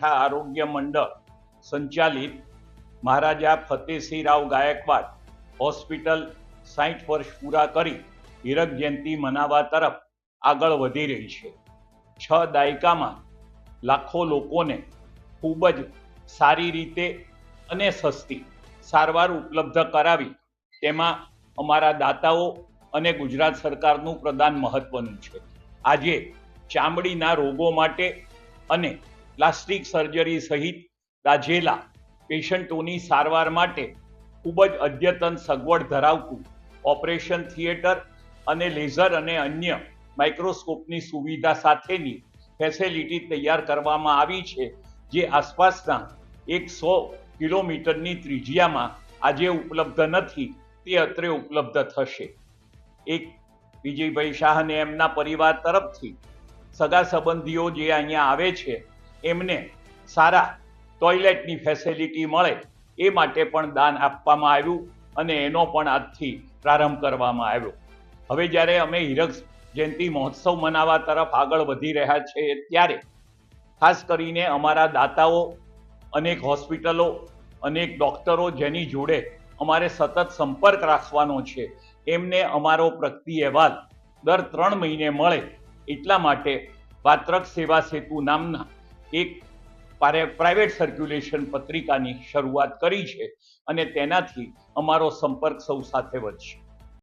બનાસકાંઠા આરોગ્ય મંડળ સંચાલિત મહારાજા ફતેસિંહરાવ ગાયકવાડ હોસ્પિટલ સાઠ વર્ષ પૂરા કરી હીરક જયંતિ મનાવવા તરફ આગળ વધી રહી છે. છ દાયકામાં લાખો લોકોને ખૂબ જ સારી રીતે અને સસ્તી સારવાર ઉપલબ્ધ કરાવી તેમાં અમારા દાતાઓ અને ગુજરાત સરકારનું પ્રદાન મહત્વનું છે. આજે ચામડીના રોગો માટે અને પ્લાસ્ટિક સર્જરી સહિત દાઝેલા પેશન્ટોની સારવાર માટે ખૂબ જ અદ્યતન સગવડ ધરાવતું ઓપરેશન થિયેટર અને લેઝર અને અન્ય માઇક્રોસ્કોપની સુવિધા સાથેની ફેસિલિટી તૈયાર કરવામાં આવી છે, જે આસપાસના એકસો કિલોમીટરની ત્રિજ્યામાં આજે ઉપલબ્ધ નથી, તે અત્રે ઉપલબ્ધ થશે. એક વિજયભાઈ શાહ અને એમના પરિવાર તરફથી સગા સંબંધીઓ જે અહીંયા આવે છે એમને સારા ટોયલેટની ફેસિલિટી મળે એ માટે પણ દાન આપવામાં આવ્યું અને એનો પણ આજથી પ્રારંભ કરવામાં આવ્યો. હવે જ્યારે અમે હીરક જયંતિ મહોત્સવ મનાવવા તરફ આગળ વધી રહ્યા છે ત્યારે ખાસ કરીને અમારા દાતાઓ, અનેક હોસ્પિટલો, અનેક ડોક્ટરો જેની જોડે અમારે સતત સંપર્ક રાખવાનો છે, એમને અમારો પ્રગતિ અહેવાલ દર ત્રણ મહિને મળે એટલા માટે વાત્રક સેવા સેતુ નામના એક પ્રાઇવેટ સર્ક્યુલેશન પત્રિકાની શરૂઆત કરી છે અને તેનાથી અમારો સંપર્ક સૌ સાથે વધશે.